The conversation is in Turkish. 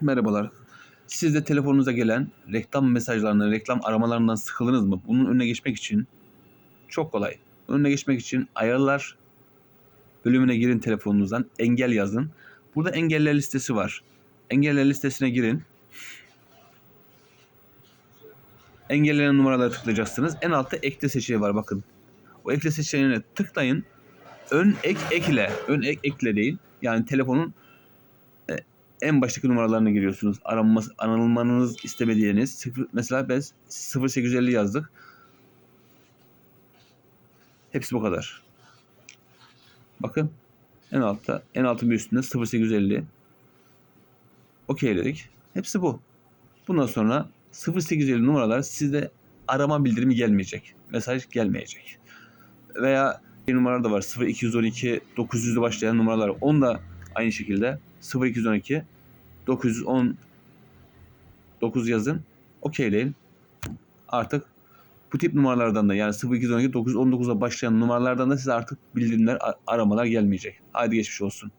Merhabalar. Siz de telefonunuza gelen reklam mesajlarından, reklam aramalarından sıkıldınız mı? Bunun önüne geçmek için çok kolay. Önüne geçmek için ayarlar bölümüne girin telefonunuzdan. Engel yazın. Burada engeller listesi var. Engeller listesine girin. Engellenen numaralara tıklayacaksınız. En altta ekle seçeneği var bakın. O ekle seçeneğine tıklayın. Ön ek ekle. Ön ek ekle değil. Yani telefonun en baştaki numaralarını giriyorsunuz. Aranması, aranılmanız istemediğiniz. Mesela biz 0850 yazdık. Hepsi bu kadar. Bakın en altta en altın bir üstünde 0850 okeyledik. Hepsi bu. Bundan sonra 0850 numaralar sizde arama bildirimi gelmeyecek. Mesaj gelmeyecek. Veya bir numaralar da var. 0212 900'lü başlayan numaralar. Onu da aynı şekilde 0212 910 9 yazın. Okeyleyin. Artık bu tip numaralardan da yani 0212 919'a başlayan numaralardan da size artık bildirimler, aramalar gelmeyecek. Haydi geçmiş olsun.